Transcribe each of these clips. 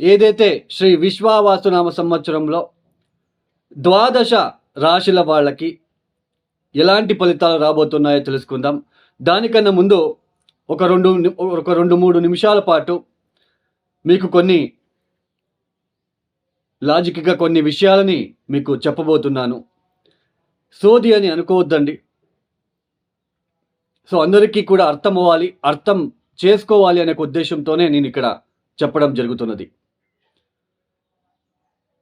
ఏదైతే శ్రీ విశ్వావాసునామ సంవత్సరంలో ద్వాదశ రాశుల వాళ్ళకి ఎలాంటి ఫలితాలు రాబోతున్నాయో తెలుసుకుందాం. దానికన్నా ముందు ఒక రెండు ఒక రెండు మూడు నిమిషాల పాటు మీకు కొన్ని లాజిక్గా కొన్ని విషయాలని మీకు చెప్పబోతున్నాను. సోది అని అనుకోవద్దండి. సో అందరికీ కూడా అర్థం అవ్వాలి అర్థం చేసుకోవాలి అనే ఉద్దేశంతోనే నేను ఇక్కడ చెప్పడం జరుగుతున్నది.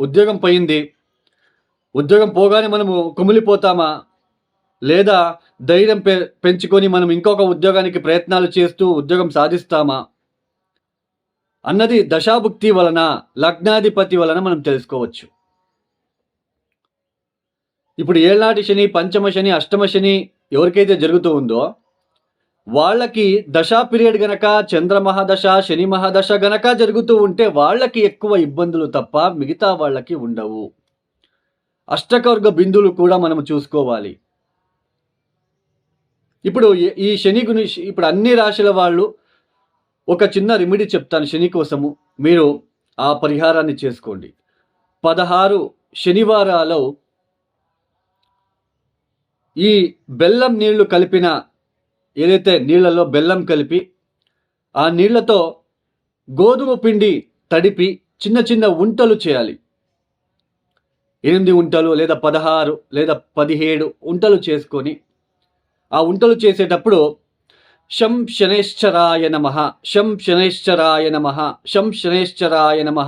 ఉద్యోగం పోయింది. ఉద్యోగం పోగానే మనము కుమిలిపోతామా? లేదా ధైర్యం పె పెంచుకొని మనం ఇంకొక ఉద్యోగానికి ప్రయత్నాలు చేస్తూ ఉద్యోగం సాధిస్తామా? అన్నది దశాభుక్తి వలన లగ్నాధిపతి వలన మనం తెలుసుకోవచ్చు. ఇప్పుడు ఏళ్నాటి శని పంచమ శని అష్టమ శని ఎవరికైతే జరుగుతూ ఉందో వాళ్ళకి దశా పీరియడ్ గనక చంద్ర మహాదశ శని మహాదశ గనక జరుగుతూ ఉంటే వాళ్ళకి ఎక్కువ ఇబ్బందులు తప్ప మిగతా వాళ్ళకి ఉండవు. అష్టకవర్గ బిందులు కూడా మనం చూసుకోవాలి. ఇప్పుడు ఈ- ఈ శని గురించి ఇప్పుడు అన్ని రాశుల వాళ్ళు ఒక చిన్న రెమెడీ చెప్తాను శని కోసము. మీరు ఆ పరిహారాన్ని చేసుకోండి. పదహారు శనివారాలు ఈ బెల్లం నీళ్ళు కలిపిన ఏదైతే నీళ్ళలో బెల్లం కలిపి ఆ నీళ్ళతో గోధుమ పిండి తడిపి చిన్న చిన్న ఉంటలు చేయాలి. ఎనిమిది ఉంటలు లేదా పదహారు లేదా పదిహేడు ఉంటలు చేసుకొని ఆ ఉంటలు చేసేటప్పుడు శం శనేశ్చరాయ నమ శం శనేశ్చరాయ నమ శం శనేశ్చరాయ నమ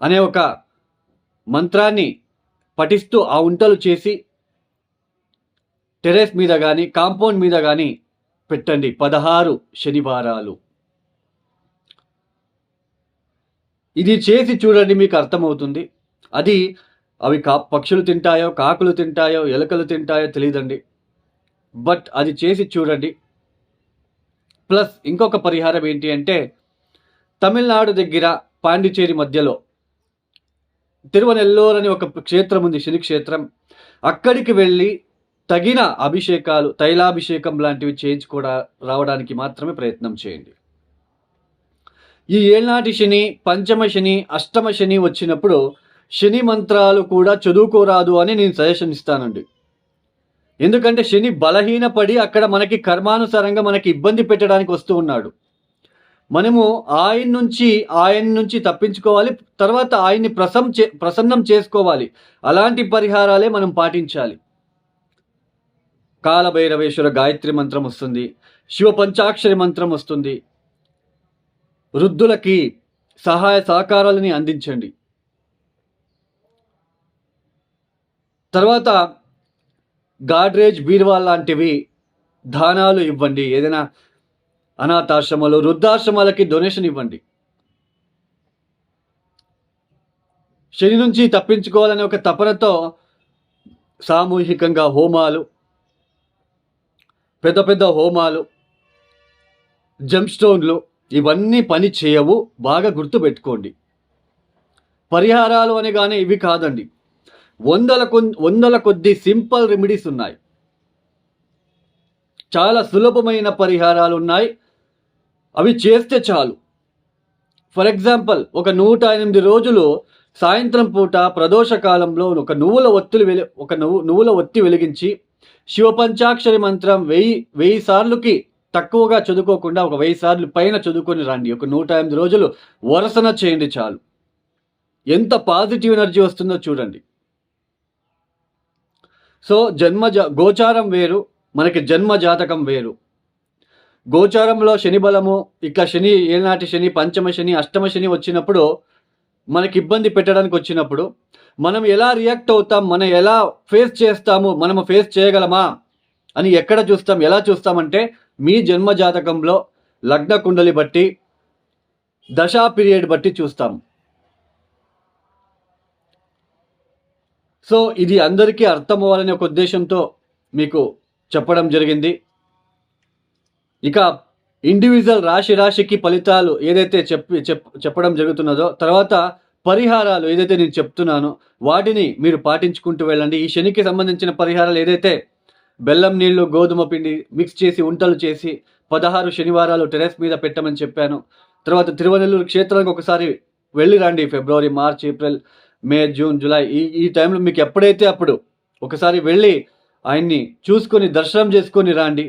అనే ఒక మంత్రాన్ని పఠిస్తూ ఆ ఉంటలు చేసి టెరెస్ మీద కానీ కాంపౌండ్ మీద కానీ పెట్టండి. పదహారు శనివారాలు. ఇది చేసి చూడండి మీకు అర్థమవుతుంది. అది అవి కా పక్షులు తింటాయో కాకులు తింటాయో ఎలుకలు తింటాయో తెలియదండి బట్ అది చేసి చూడండి. ప్లస్ ఇంకొక పరిహారం ఏంటి అంటే తమిళనాడు దగ్గర పాండిచేరి మధ్యలో తిరువనెల్లూరు అని ఒక క్షేత్రం ఉంది శని క్షేత్రం అక్కడికి వెళ్ళి తగిన అభిషేకాలు తైలాభిషేకం లాంటివి చేయించుకోవడా రావడానికి మాత్రమే ప్రయత్నం చేయండి. ఈ ఏళ్నాటి శని పంచమ శని అష్టమ శని వచ్చినప్పుడు శని మంత్రాలు కూడా చదువుకోరాదు అని నేను సజెషన్ ఇస్తానండి. ఎందుకంటే శని బలహీనపడి అక్కడ మనకి కర్మానుసారంగా మనకి ఇబ్బంది పెట్టడానికి వస్తూ ఉన్నాడు. మనము ఆయన నుంచి ఆయన నుంచి తప్పించుకోవాలి తర్వాత ఆయన్ని ప్రసం చే ప్రసన్నం చేసుకోవాలి. అలాంటి పరిహారాలే మనం పాటించాలి. కాలభైరవేశ్వర గాయత్రి మంత్రం వస్తుంది. శివ పంచాక్షరి మంత్రం వస్తుంది. వృద్ధులకి సహాయ సహకారాలని అందించండి. తర్వాత గాడ్రేజ్ బీర్వా లాంటివి దానాలు ఇవ్వండి. ఏదైనా అనాథాశ్రమాలు వృద్ధాశ్రమాలకి డొనేషన్ ఇవ్వండి. శని నుంచి తప్పించుకోవాలనే ఒక తపనతో సామూహికంగా హోమాలు పెద్ద పెద్ద హోమాలు జంప్స్టోన్లు ఇవన్నీ పని చేయవు. బాగా గుర్తుపెట్టుకోండి. పరిహారాలు అనగానే ఇవి కాదండి. వందల కొ వందల కొద్ది సింపుల్ రెమెడీస్ ఉన్నాయి. చాలా సులభమైన పరిహారాలు ఉన్నాయి. అవి చేస్తే చాలు. ఫర్ ఎగ్జాంపుల్ ఒక నూట ఎనిమిది రోజులు సాయంత్రం పూట ప్రదోష కాలంలో ఒక నువ్వుల ఒత్తులు వెలి ఒక నువ్వు నువ్వుల ఒత్తి వెలిగించి శివపంచాక్షరి మంత్రం వెయ్యి వెయ్యి సార్లుకి తక్కువగా చదువుకోకుండా ఒక వెయ్యి సార్లు పైన చదువుకొని రండి. ఒక నూట ఎనిమిది రోజులు వరసన చేయండి చాలు. ఎంత పాజిటివ్ ఎనర్జీ వస్తుందో చూడండి. సో జన్మ జా గోచారం వేరు మనకి జన్మ జాతకం వేరు. గోచారంలో శని బలము ఇక శని ఏనాటి శని పంచమ శని అష్టమ శని వచ్చినప్పుడు మనకి ఇబ్బంది పెట్టడానికి వచ్చినప్పుడు మనం ఎలా రియాక్ట్ అవుతాం? మనం ఎలా ఫేస్ చేస్తాము? మనము ఫేస్ చేయగలమా? అని ఎక్కడ చూస్తాం? ఎలా చూస్తామంటే మీ జన్మ జాతకంలో లగ్న కుండలి బట్టి దశా పీరియడ్ బట్టి చూస్తాం. సో ఇది అందరికీ అర్థం అవ్వాలనే ఒక ఉద్దేశంతో మీకు చెప్పడం జరిగింది. ఇక ఇండివిజువల్ రాశి రాశికి ఫలితాలు ఏదైతే చెప్పి చెప్ చెప్పడం జరుగుతున్నదో తర్వాత పరిహారాలు ఏదైతే నేను చెప్తున్నానో వాటిని మీరు పాటించుకుంటూ వెళ్ళండి. ఈ శనికి సంబంధించిన పరిహారాలు ఏదైతే బెల్లం నీళ్ళు గోధుమ పిండి మిక్స్ చేసి ఉంటలు చేసి పదహారు శనివారాలు టెరెస్ మీద పెట్టమని చెప్పాను. తర్వాత తిరువనెల్లూరు క్షేత్రానికి ఒకసారి వెళ్ళి రండి. February March April May June July ఈ ఈ టైంలో మీకు ఎప్పుడైతే అప్పుడు ఒకసారి వెళ్ళి ఆయన్ని చూసుకొని దర్శనం చేసుకొని రండి.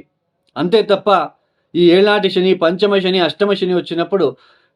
అంతే తప్ప ఈ ఏళ్ళనాటి శని పంచమ శని అష్టమ శని వచ్చినప్పుడు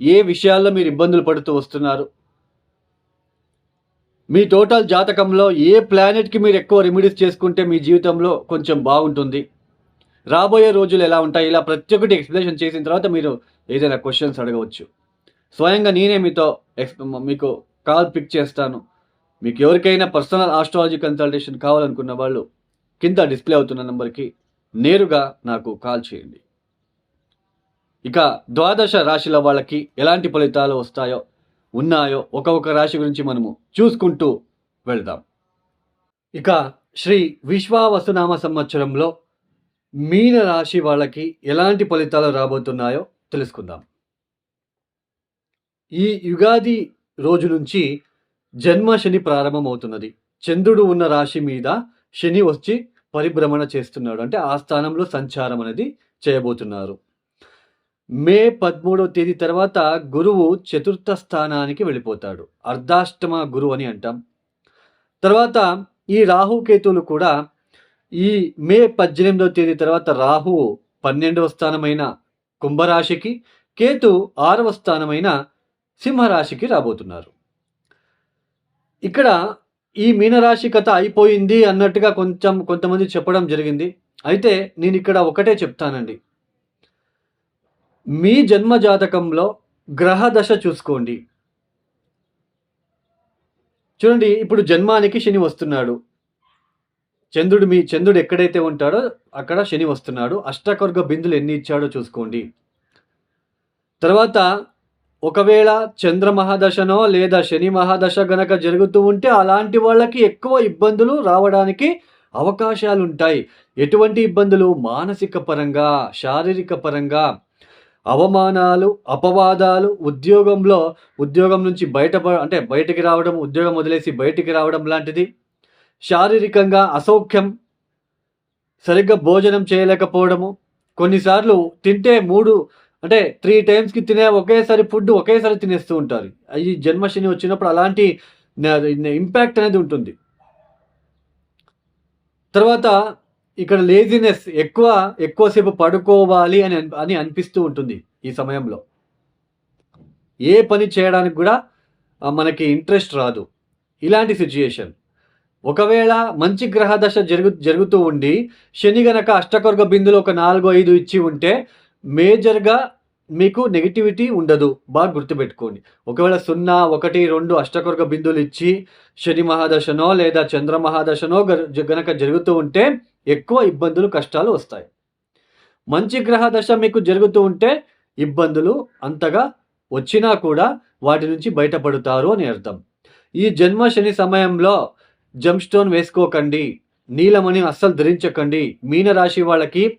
ఏ విషయాల్లో మీరు ఇబ్బందులు పడుతూ వస్తున్నారు? మీ టోటల్ జాతకంలో ఏ ప్లానెట్కి మీరు ఎక్కువ రెమెడీస్ చేసుకుంటే మీ జీవితంలో కొంచెం బాగుంటుంది? రాబోయే రోజులు ఎలా ఉంటాయి? ఇలా ప్రతి ఒక్కటి ఎక్స్ప్లెనేషన్ చేసిన తర్వాత మీరు ఏదైనా క్వశ్చన్స్ అడగవచ్చు. స్వయంగా నేనే మీతో ఎక్స్ మీకు కాల్ పిక్ చేస్తాను. మీకు ఎవరికైనా పర్సనల్ ఆస్ట్రాలజీ కన్సల్టేషన్ కావాలనుకున్న వాళ్ళు కింద డిస్ప్లే అవుతున్న నెంబర్కి నేరుగా నాకు కాల్ చేయండి. ఇక ద్వాదశ రాశిల వాళ్ళకి ఎలాంటి ఫలితాలు వస్తాయో ఉన్నాయో ఒక్కొక్క రాశి గురించి మనము చూసుకుంటూ వెళ్దాం. ఇక శ్రీ విశ్వావసునామ సంవత్సరంలో మీన రాశి వాళ్ళకి ఎలాంటి ఫలితాలు రాబోతున్నాయో తెలుసుకుందాం. ఈ యుగాది రోజు నుంచి జన్మ శని ప్రారంభమవుతున్నది. చంద్రుడు ఉన్న రాశి మీద శని వచ్చి పరిభ్రమణ చేస్తున్నాడు. అంటే ఆ స్థానంలో సంచారం అనేది చేయబోతున్నారు. మే పదమూడవ తేదీ తర్వాత గురువు చతుర్థ స్థానానికి వెళ్ళిపోతాడు. అర్ధాష్టమ గురువు అని అంటాం. తర్వాత ఈ రాహుకేతువులు కూడా ఈ మే పద్దెనిమిదవ తేదీ తర్వాత రాహు పన్నెండవ స్థానమైన కుంభరాశికి కేతు ఆరవ స్థానమైన సింహరాశికి రాబోతున్నారు. ఇక్కడ ఈ మీనరాశి కథ అయిపోయింది అన్నట్టుగా కొంచెం కొంతమంది చెప్పడం జరిగింది. అయితే నేను ఇక్కడ ఒకటే చెప్తానండి. మీ జన్మ జాతకంలో గ్రహ దశ చూసుకోండి. చూడండి ఇప్పుడు జన్మానికి శని వస్తున్నాడు. చంద్రుడు మీ చంద్రుడు ఎక్కడైతే ఉంటాడో అక్కడ శని వస్తున్నాడు. అష్టకర్గ బిందులు ఎన్ని ఇచ్చాడో చూసుకోండి. తర్వాత ఒకవేళ చంద్ర మహాదశనో లేదా శని మహాదశ గనక జరుగుతూ ఉంటే అలాంటి వాళ్ళకి ఎక్కువ ఇబ్బందులు రావడానికి అవకాశాలు ఉంటాయి ఎటువంటి ఇబ్బందులు? మానసిక పరంగా శారీరక పరంగా అవమానాలు అపవాదాలు ఉద్యోగంలో ఉద్యోగం నుంచి బయట అంటే బయటికి రావడం ఉద్యోగం వదిలేసి బయటికి రావడం లాంటిది. శారీరకంగా అసౌఖ్యం సరిగ్గా భోజనం చేయలేకపోవడము. కొన్నిసార్లు తింటే మూడు అంటే త్రీ టైమ్స్కి తినే ఒకేసారి ఫుడ్ ఒకేసారి తినేస్తూ ఉంటారు. ఈ జన్మశని వచ్చినప్పుడు అలాంటి ఇంపాక్ట్ అనేది ఉంటుంది. తర్వాత ఇక్కడ లేజినెస్ ఎక్కువ ఎక్కువసేపు పడుకోవాలి అని అని అనిపిస్తూ ఉంటుంది ఈ సమయంలో. ఏ పని చేయడానికి కూడా మనకి ఇంట్రెస్ట్ రాదు. ఇలాంటి సిచ్యుయేషన్ ఒకవేళ మంచి గ్రహ దశ జరుగు జరుగుతూ ఉండి శని గనక అష్టకర్గ బిందులు ఒక నాలుగు ఐదు ఇచ్చి ఉంటే మేజర్గా మీకు నెగిటివిటీ ఉండదు. బాగా గుర్తుపెట్టుకోండి. ఒకవేళ సున్నా ఒకటి రెండు అష్టకొర్గ బిందులు ఇచ్చి శని మహాదశనో లేదా చంద్ర మహాదశనో గనక జరుగుతూ ఉంటే ఎక్కువ ఇబ్బందులు కష్టాలు వస్తాయి. మంచి గ్రహ దశ మీకు జరుగుతూ ఉంటే ఇబ్బందులు అంతగా వచ్చినా కూడా వాటి నుంచి బయటపడతారు అని అర్థం. ఈ జన్మ శని సమయంలో జంప్ స్టోన్ వేసుకోకండి నీలమని అస్సలు ధరించకండి. మీనరాశి వాళ్ళకి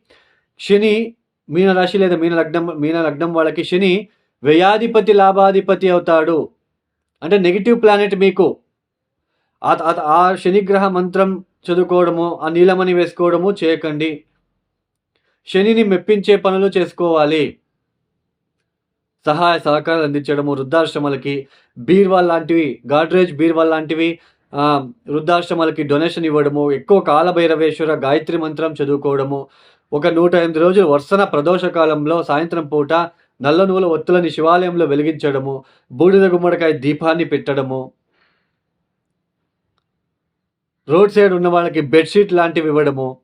శని మీనరాశి లేదా మీన లగ్నం మీన లగ్నం వాళ్ళకి శని వ్యయాధిపతి లాభాధిపతి అవుతాడు. అంటే నెగిటివ్ ప్లానెట్ మీకు. ఆ శనిగ్రహ మంత్రం చదువుకోవడము ఆ నీలమని వేసుకోవడము చేయకండి. శనిని మెప్పించే పనులు చేసుకోవాలి. సహాయ సహకారాలు అందించడము వృద్ధాశ్రమాలకి బీర్వాల్ లాంటివి గాడ్రేజ్ బీర్వాల్ లాంటివి వృద్ధాశ్రమాలకి డొనేషన్ ఇవ్వడము ఎక్కువ కాలభైరవేశ్వర గాయత్రి మంత్రం చదువుకోవడము ఒక నూట ఎనిమిది రోజులు వర్షన ప్రదోష కాలంలో సాయంత్రం పూట నల్ల నూల ఒత్తులని శివాలయంలో వెలిగించడము బూడిద గుమ్మడికాయ దీపాన్ని పెట్టడము. రోడ్ సైడ్ ఉన్న వాళ్ళకి బెడ్షీట్ లాంటివి ఇవ్వడము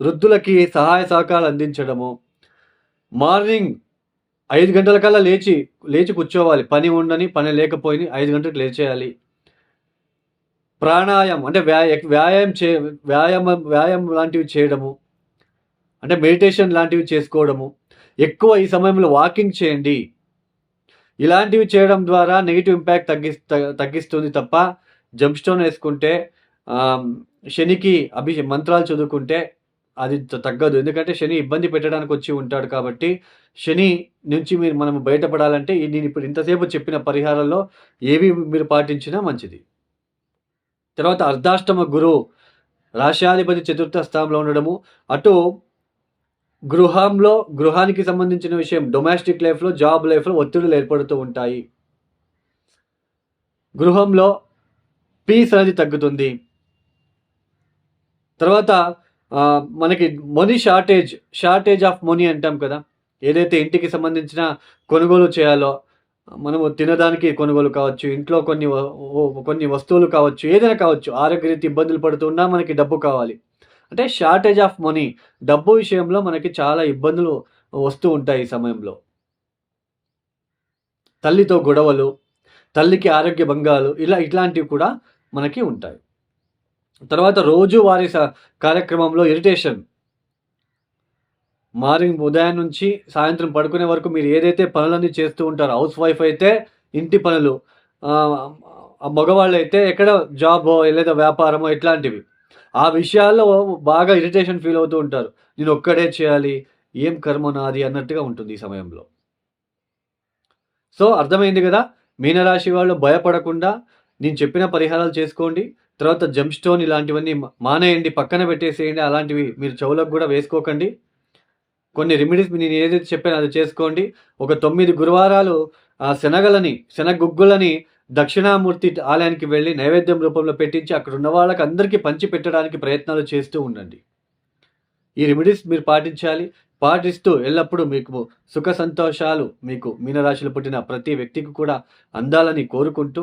వృద్ధులకి సహాయ సహకారాలు అందించడము. మార్నింగ్ ఐదు గంటల కల్లా లేచి లేచి కూర్చోవాలి. పని ఉండని పని లేకపోయి ఐదు గంటలకు లేచేయాలి. ప్రాణాయామం అంటే వ్యాయ వ్యాయామం చే వ్యాయామం వ్యాయామం లాంటివి చేయడము. అంటే మెడిటేషన్ లాంటివి చేసుకోవడము. ఎక్కువ ఈ సమయంలో వాకింగ్ చేయండి. ఇలాంటివి చేయడం ద్వారా నెగిటివ్ ఇంపాక్ట్ తగ్గి తగ్గిస్తుంది తప్ప జంప్ స్టోన్ వేసుకుంటే శనికి అభి మంత్రాలు చదువుకుంటే అది తగ్గదు. ఎందుకంటే శని ఇబ్బంది పెట్టడానికి వచ్చి ఉంటాడు కాబట్టి శని నుంచి మీరు మనం బయటపడాలంటే నేను ఇప్పుడు ఇంతసేపు చెప్పిన పరిహారంలో ఏవి మీరు పాటించినా మంచిది. తర్వాత అర్ధాష్టమ గురువు రాశాధిపతి చతుర్థ స్థానంలో ఉండడము. అటు గృహంలో గృహానికి సంబంధించిన విషయం డొమెస్టిక్ లైఫ్లో జాబ్ లైఫ్లో ఒత్తిడులు ఏర్పడుతూ ఉంటాయి. గృహంలో పీస్ అనేది తగ్గుతుంది. తర్వాత మనకి money shortage shortage of money అంటాం కదా. ఏదైతే ఇంటికి సంబంధించిన కొనుగోలు చేయాలో మనము తినడానికి కొనుగోలు కావచ్చు ఇంట్లో కొన్ని కొన్ని వస్తువులు కావచ్చు ఏదైనా కావచ్చు ఆరోగ్యరీతి ఇబ్బందులు పడుతున్నా మనకి డబ్బు కావాలి. అంటే షార్టేజ్ ఆఫ్ మనీ డబ్బు విషయంలో మనకి చాలా ఇబ్బందులు వస్తూ ఉంటాయి ఈ సమయంలో. తల్లితో గొడవలు తల్లికి ఆరోగ్య భంగాలు ఇలా ఇట్లాంటివి కూడా మనకి ఉంటాయి. తర్వాత రోజు వారి కార్యక్రమంలో ఇరిటేషన్. మార్నింగ్ ఉదయం నుంచి సాయంత్రం పడుకునే వరకు మీరు ఏదైతే పనులన్నీ చేస్తూ ఉంటారో హౌస్ వైఫ్ అయితే ఇంటి పనులు ఆ, మగవాళ్ళు అయితే ఎక్కడ జాబ్ లేదా వ్యాపారమో ఇట్లాంటివి. ఆ విషయాల్లో బాగా ఇరిటేషన్ ఫీల్ అవుతూ ఉంటారు. నేను ఒక్కడే చేయాలి ఏం కర్మ నాది అన్నట్టుగా ఉంటుంది ఈ సమయంలో. సో అర్థమైంది కదా? మీనరాశి వాళ్ళు భయపడకుండా నేను చెప్పిన పరిహారాలు చేసుకోండి. తర్వాత జంప్ స్టోన్ ఇలాంటివన్నీ మానేయండి పక్కన పెట్టేసేయండి అలాంటివి మీరు చెవులకు కూడా వేసుకోకండి. కొన్ని రెమెడీస్ నేను ఏదైతే చెప్పానో అది చేసుకోండి. ఒక తొమ్మిది గురువారాలు ఆ శనగలని శనగుగ్గులని దక్షిణామూర్తి ఆలయానికి వెళ్ళి నైవేద్యం రూపంలో పెట్టించి అక్కడ ఉన్న వాళ్ళకి అందరికీ పంచి పెట్టడానికి ప్రయత్నాలు చేస్తూ ఉండండి. ఈ రెమెడీస్ మీరు పాటించాలి. పాటిస్తూ ఎల్లప్పుడూ మీకు సుఖ సంతోషాలు మీకు మీనరాశిలో పుట్టిన ప్రతి వ్యక్తికి కూడా అందాలని కోరుకుంటూ